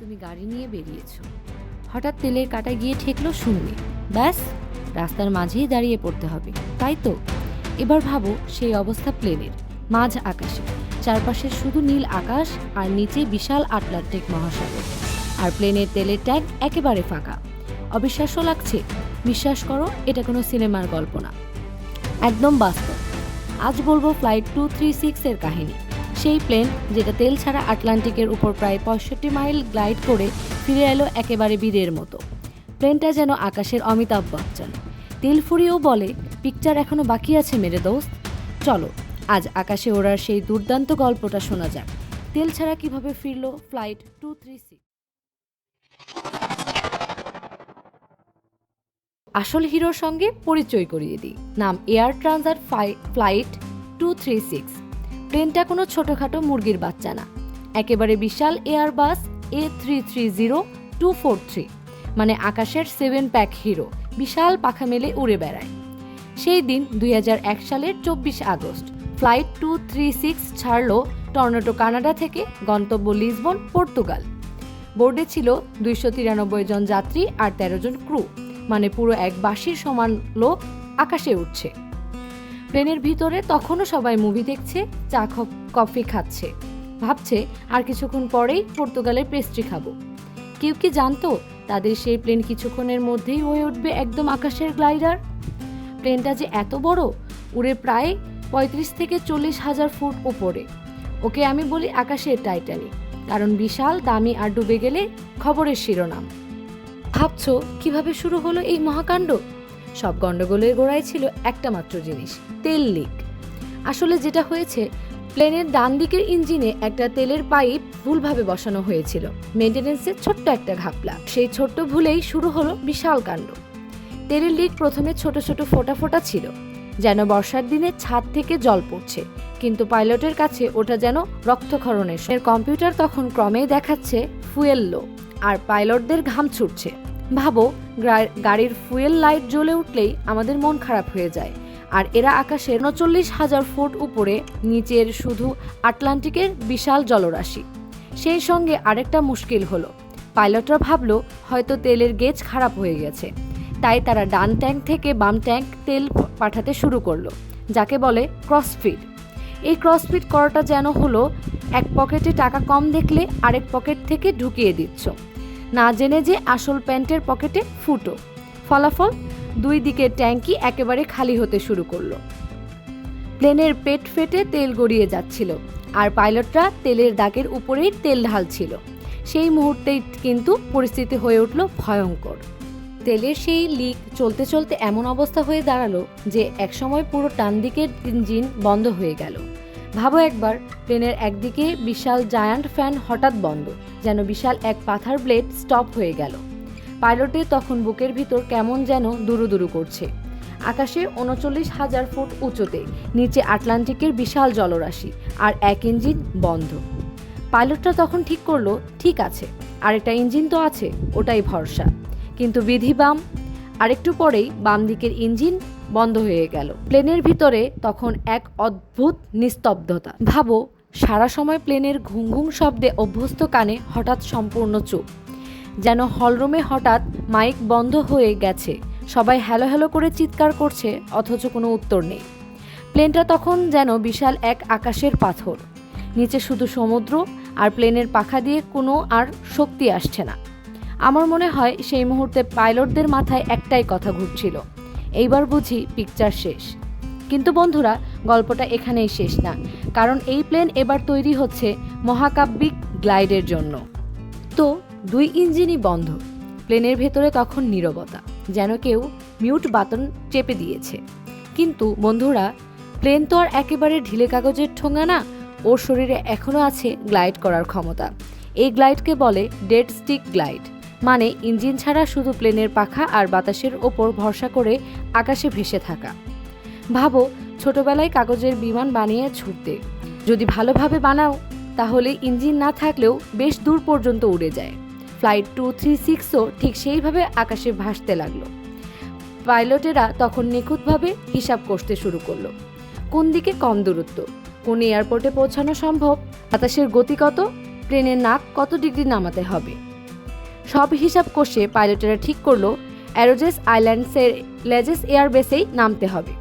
তুমি গাড়ি নিয়ে বেরিয়েছ। হঠাৎ তেলের কাটায় গিয়ে ঠেকলো শূন্যে ব্যাস, রাস্তার মাঝেই দাঁড়িয়ে পড়তে হবে, তাই তো? এবার ভাবো সেই অবস্থা প্লেনের, মাঝ আকাশে। চারপাশে শুধু নীল আকাশ আর নিচে বিশাল আটলান্টিক মহাসাগর। আর প্লেনের তেলের ট্যাঙ্ক একেবারে ফাঁকা। অবিশ্বাস্য লাগছে, বিশ্বাস করো, এটা কোনো সিনেমার গল্প না। একদম বাস্তব। আজ বলব ফ্লাইট টু থ্রি সিক্সের কাহিনী। সেই প্লেন, যেটা তেল ছাড়া আটলান্টিকের উপর প্রায় পঁয়ষট্টি মাইল গ্লাইড করে ফিরে এলো একেবারে বীরের মতো। প্লেনটা যেন আকাশের অমিতাভ বচ্চন। তেল ফুরিয়েও বলে, পিকচার এখনও বাকি আছে মেরে দোস্ত। চলো, আজ আকাশে ওড়ার সেই দুর্দান্ত গল্পটা শোনা যাক। তেল ছাড়া কীভাবে ফিরল ফ্লাইট টু থ্রি সিক্স আসল হিরোর সঙ্গে পরিচয় করিয়ে দিই। নাম Air Transat flight two three six. প্লেনটা কোনো ছোটোখাটো মুরগির বাচ্চা না। একেবারে বিশাল Airbus A three three zero two four three মানে আকাশের সেভেন প্যাক হিরো বিশাল পাখা মেলে উড়ে বেড়ায়। সেই দিন দুই হাজার এক সালের চব্বিশ August flight two three six ছাড়ল Toronto Canada থেকে গন্তব্য লিসবন, পর্তুগাল। বোর্ডে ছিল দুইশো তিরানব্বই জন যাত্রী আর তেরো জন ক্রু মানে পুরো এক বাসির সমান লোক আকাশে উঠছে। প্লেনের ভিতরে তখনও সবাই মুভি দেখছে, চা কফি খাচ্ছে। ভাবছে, আর কিছুক্ষণ পরেই পর্তুগালের পেস্ট্রি খাব। কেউ কি জানতো, তাদের সেই প্লেন কিছুক্ষণের মধ্যেই হয়ে উঠবে একদম আকাশের গ্লাইডার প্লেনটা যে এত বড়, উড়ে প্রায় পঁয়ত্রিশ থেকে চল্লিশ হাজার ফুট ওপরে ওকে আমি বলি আকাশের টাইটানিক, কারণ বিশাল, দামি আর ডুবে গেলে খবরের শিরোনাম। ভাবছ, কীভাবে শুরু হলো এই মহাকাণ্ড? সব গন্ডগোলের গোড়ায় ছিল একটা মাত্র জিনিস, তেল লিক। আসলে যেটা হয়েছে, প্লেনের ডান দিকের ইঞ্জিনে একটা তেলের পাইপ ভুলভাবে বসানো হয়েছিল মেনটেনেন্সের ছোট্ট একটা ঘাপলা। সেই ছোট্ট ভুলেই শুরু হলো বিশাল কাণ্ড। তেলের লিক প্রথমে ছোট ছোট ফোঁটা ফোঁটা ছিল, যেন বর্ষার দিনে ছাদ থেকে জল পড়ছে, কিন্তু পাইলটের কাছে ওটা যেন রক্তক্ষরণের কম্পিউটার তখন ক্রমেই দেখাচ্ছে ফুয়েল লো, আর পাইলটদের ঘাম ছুটছে। ভাবো গাড়ির ফুয়েল লাইট জ্বলে উঠলেই আমাদের মন খারাপ হয়ে যায়। আর এরা আকাশের উনচল্লিশ হাজার ফুট উপরে, নিচের শুধু আটলান্টিকের বিশাল জলরাশি। সেই সঙ্গে আরেকটা মুশকিল হলো। পাইলটরা ভাবলো, হয়তো তেলের গেজ খারাপ হয়ে গেছে। তাই তারা ডান ট্যাঙ্ক থেকে বাম ট্যাঙ্ক তেল পাঠাতে শুরু করল, যাকে বলে ক্রসফিড এই ক্রসফিড করাটা যেন হলো, এক পকেটে টাকা কম দেখলে আরেক পকেট থেকে ঢুকিয়ে দিচ্ছ। না জেনে যে আসল প্যান্টের পকেটে ফুটো। ফলাফল, দুই দিকের ট্যাঙ্কি একেবারে খালি হতে শুরু করল। প্লেনের পেট ফেটে তেল গড়িয়ে যাচ্ছিল, আর পাইলটরা তেলের দাগের উপরেই তেল ঢালছিল। সেই মুহূর্তেই কিন্তু পরিস্থিতি হয়ে উঠল ভয়ঙ্কর। তেলের সেই লিক চলতে চলতে এমন অবস্থা হয়ে দাঁড়াল যে একসময় পুরো টান দিকের ইঞ্জিন বন্ধ হয়ে গেল। ভাবো একবার, প্লেনের একদিকে বিশাল জায়ান্ট ফ্যান হঠাৎ বন্ধ, যেন বিশাল এক পাথার ব্লেড স্টপ হয়ে গেল। পাইলটের তখন বুকের ভিতর কেমন যেন দুরু দুরু করছে। আকাশে উনচল্লিশ হাজার ফুট উঁচুতে, নিচে আটলান্টিকের বিশাল জলরাশি আর এক ইঞ্জিন বন্ধ। পাইলটরা তখন ঠিক করল, ঠিক আছে, আরেকটা ইঞ্জিন তো আছে, ওটাই ভরসা। কিন্তু বিধি বাম, আরেকটু পরেই বাম দিকের ইঞ্জিন বন্ধ হয়ে গেল। প্লেনের ভিতরে তখন এক অদ্ভুত নিস্তব্ধতা। ভাবো, সারা সময় প্লেনের ঘুম ঘুম শব্দে অভ্যস্ত কানে হঠাৎ সম্পূর্ণ চুপ যেন হলরুমে হঠাৎ মাইক বন্ধ হয়ে গেছে। সবাই হ্যালো হ্যালো করে চিৎকার করছে, অথচ কোনো উত্তর নেই। প্লেনটা তখন যেন বিশাল এক আকাশের পাথর। নিচে শুধু সমুদ্র আর প্লেনের পাখা দিয়ে কোনো আর শক্তি আসছে না। আমার মনে হয় সেই মুহূর্তে পাইলটদের মাথায় একটাই কথা ঘুরছিল। এইবার বুঝি পিকচার শেষ। কিন্তু বন্ধুরা, গল্পটা এখানেই শেষ না, কারণ এই প্লেন এবার তৈরি হচ্ছে মহাকাব্যিক গ্লাইডের জন্য। তো দুই ইঞ্জিনই বন্ধ প্লেনের ভেতরে তখন নীরবতা, যেন কেউ মিউট বাটন চেপে দিয়েছে। কিন্তু বন্ধুরা প্লেন তো আর একেবারে ঢিলে কাগজের ঠোঙা না, ওর শরীরে এখনও আছে গ্লাইড করার ক্ষমতা। এই গ্লাইডকে বলে ডেড স্টিক গ্লাইড মানে ইঞ্জিন ছাড়া শুধু প্লেনের পাখা আর বাতাসের ওপর ভরসা করে আকাশে ভেসে থাকা। ভাবো, ছোটবেলায় কাগজের বিমান বানিয়ে ছুটতে। যদি ভালোভাবে বানাও, তাহলে ইঞ্জিন না থাকলেও বেশ দূর পর্যন্ত উড়ে যায়। ফ্লাইট টু থ্রি সিক্সও ঠিক সেইভাবে আকাশে ভাসতে লাগল। পাইলটেরা তখন নিখুঁতভাবে হিসাব করতে শুরু করল। কোন দিকে কম দূরত্ব? কোন এয়ারপোর্টে পৌঁছানো সম্ভব? বাতাসের গতি কত? প্লেনের নাক কত ডিগ্রি নামাতে হবে? সব হিসাব কষে পাইলটেরা ঠিক করল, অ্যারোজেস আইল্যান্ডসের লেজেস এয়ারবেসেই নামতে হবে।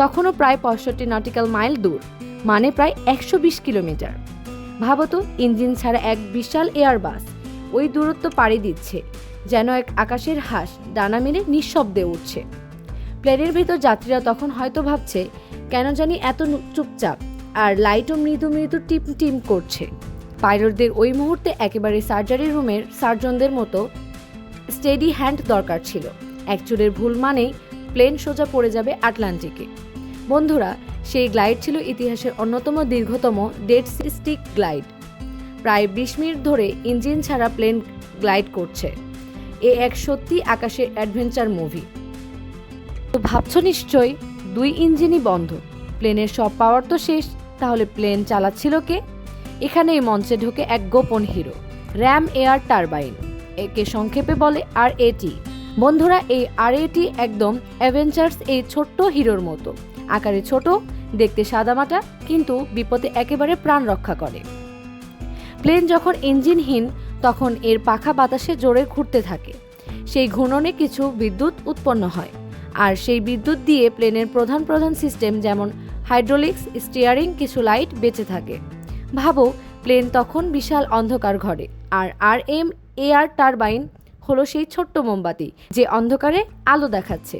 তখনও প্রায় পঁয়ষট্টি নটিক্যাল মাইল দূর মানে প্রায় একশো বিশ কিলোমিটার। ভাবতো ইঞ্জিন ছাড়া এক বিশাল এয়ারবাস ওই দূরত্ব পাড়ি দিচ্ছে, যেন এক আকাশের হাঁস ডানা মেলে নিঃশব্দে উঠছে প্লেনের ভেতর যাত্রীরা তখন হয়তো ভাবছে, কেন জানি এত চুপচাপ, আর লাইটও মৃদু মৃদু টিম টিম করছে। পাইলটদের ওই মুহূর্তে একেবারে সার্জারি রুমের সার্জনদের মতো স্টেডি হ্যান্ড দরকার ছিল। এক চুলের ভুল মানেই প্লেন সোজা পড়ে যাবে আটলান্টিকে। বন্ধুরা, সেই গ্লাইড ছিল ইতিহাসের অন্যতম দীর্ঘতম ডেড স্টিক গ্লাইড। প্রায় বিশ মিনিট ধরে ইঞ্জিন ছাড়া প্লেন গ্লাইড করছে। এ এক সত্যি আকাশের অ্যাডভেঞ্চার মুভি। তো ভাবছ নিশ্চয়ই, দুই ইঞ্জিনই বন্ধ। প্লেনের সব পাওয়ার তো শেষ, তাহলে প্লেন চালাচ্ছিল কে? এখানে এই মঞ্চে ঢোকে এক গোপন হিরো, র্যাম এয়ার টারবাইন। একে সংক্ষেপে বলে আর এটি বন্ধুরা, এই আর এটি একদম অ্যাভেঞ্চার্স এই ছোট্ট হিরোর মতো। আকারে ছোট, দেখতে সাদামাটা, কিন্তু বিপদে একেবারে প্রাণ রক্ষা করে। প্লেন যখন ইঞ্জিনহীন, তখন এর পাখা বাতাসে জোরে ঘুরতে থাকে। সেই ঘূর্ণনে কিছু বিদ্যুৎ উৎপন্ন হয়। আর সেই বিদ্যুৎ দিয়ে প্লেনের প্রধান প্রধান সিস্টেম যেমন হাইড্রোলিক্স, স্টিয়ারিং, কিছু লাইট বেঁচে থাকে। ভাবো, প্লেন তখন বিশাল অন্ধকার ঘরে, আর আর এম এয়ার টারবাইন হলো সেই ছোট্ট মোমবাতি, যে অন্ধকারে আলো দেখাচ্ছে।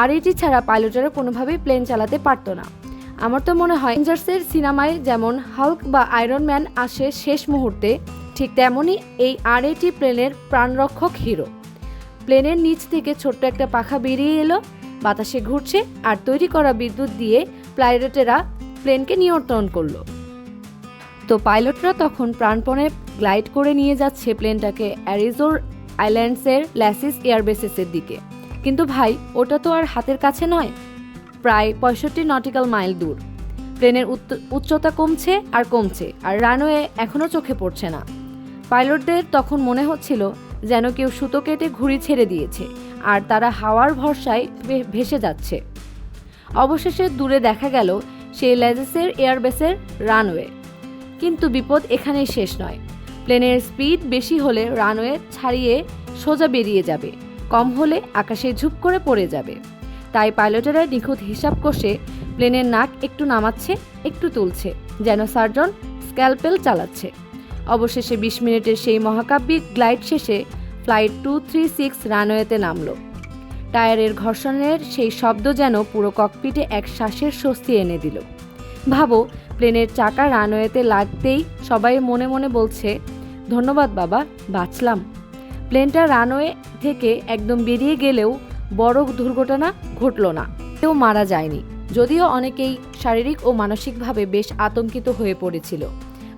আর এটি ছাড়া পাইলটেরা কোনোভাবেই প্লেন চালাতে পারতো না। আমার তো মনে হয় অ্যাভেঞ্জার্সের সিনেমায় যেমন হাল্ক বা আয়রন ম্যান আসে শেষ মুহূর্তে, ঠিক তেমনই এই আর এটি প্লেনের প্রাণরক্ষক হিরো। প্লেনের নিচ থেকে ছোট্ট একটা পাখা বেরিয়ে এলো, বাতাসে ঘুরছে আর তৈরি করা বিদ্যুৎ দিয়ে পাইলটেরা প্লেনকে নিয়ন্ত্রণ করল। তো পাইলটরা তখন প্রাণপণে গ্লাইড করে নিয়ে যাচ্ছে প্লেনটাকে অ্যারিজোর আইল্যান্ডসের ল্যাসিস এয়ারবেসেসের দিকে। কিন্তু ভাই, ওটা তো আর হাতের কাছে নয়। প্রায় পঁয়ষট্টি নটিক্যাল মাইল দূর। প্লেনের উচ্চতা কমছে আর কমছে, আর রানওয়ে এখনও চোখে পড়ছে না। পাইলটদের তখন মনে হচ্ছিল যেন কেউ সুতো কেটে ঘুড়ি ছেড়ে দিয়েছে, আর তারা হাওয়ার ভরসায় ভেসে যাচ্ছে। অবশেষে দূরে দেখা গেল সেই লেজেসের এয়ারবেসের রানওয়ে। কিন্তু বিপদ এখানেই শেষ নয়। প্লেনের স্পিড বেশি হলে রানওয়ে ছাড়িয়ে সোজা বেরিয়ে যাবে, কম হলে আকাশে ঝুপ করে পড়ে যাবে। তাই পাইলটেরা নিখুঁত হিসাব কষে প্লেনের নাক একটু নামাচ্ছে, একটু তুলছে, যেন সার্জন স্ক্যালপেল চালাচ্ছে। অবশেষে বিশ মিনিটের সেই মহাকাব্যিক গ্লাইড শেষে ফ্লাইট টু থ্রি সিক্স রানওয়েতে নামল। টায়ারের ঘর্ষণের সেই শব্দ যেন পুরো ককপিটে এক শ্বাসের স্বস্তি এনে দিল। ভাবো প্লেনের চাকা রানওয়েতে লাগতেই সবাই মনে মনে বলছে, ধন্যবাদ বাবা, বাঁচলাম। প্লেনটা রানওয়ে থেকে একদম বেরিয়ে গেলেও বড় দুর্ঘটনা ঘটল না। কেউ মারা যায়নি, যদিও অনেকেই শারীরিক ও মানসিকভাবে বেশ আতঙ্কিত হয়ে পড়েছিল।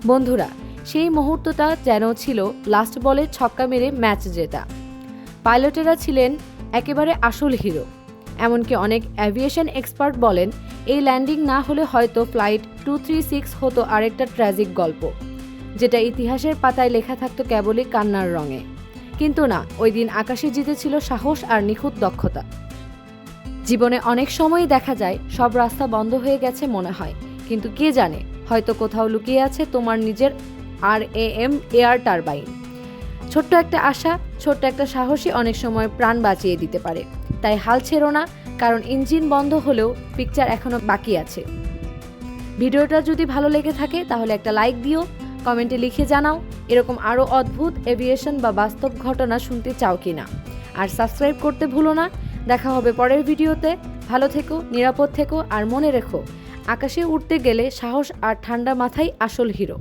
বন্ধুরা, সেই মুহূর্তটা যেন ছিল লাস্ট বলে ছক্কা মেরে ম্যাচ জেতা। পাইলটেরা ছিলেন একেবারে আসল হিরো। এমনকি অনেক অ্যাভিয়েশন এক্সপার্ট বলেন, এই ল্যান্ডিং না হলে হয়তো ফ্লাইট টু থ্রি সিক্স হতো আরেকটা ট্র্যাজিক গল্প, যেটা ইতিহাসের পাতায় লেখা থাকতো কেবলই কান্নার রঙে। কিন্তু না, ওই দিন আকাশে জিতেছিল সাহস আর নিখুঁত দক্ষতা। জীবনে অনেক সময়ই দেখা যায়, সব রাস্তা বন্ধ হয়ে গেছে মনে হয়, কিন্তু কে জানে, হয়তো কোথাও লুকিয়ে আছে তোমার নিজের R A M air turbine. ছোট্ট একটা আশা, ছোট্ট একটা সাহসী অনেক সময় প্রাণ বাঁচিয়ে দিতে পারে। তাই হাল ছেড়ো না, কারণ ইঞ্জিন বন্ধ হলেও পিকচার এখনও বাকি আছে। ভিডিওটা যদি ভালো লেগে থাকে, তাহলে একটা লাইক দিও কমেন্টে লিখে জানাও, এরকম আরও অদ্ভুত এভিয়েশন বা বাস্তব ঘটনা শুনতে চাও কি না আর সাবস্ক্রাইব করতে ভুলো না, দেখা হবে পরের ভিডিওতে। ভালো থেকো, নিরাপদ থেকো, আর মনে রেখো, আকাশে উঠতে গেলে সাহস আর ঠান্ডা মাথাই আসল হিরো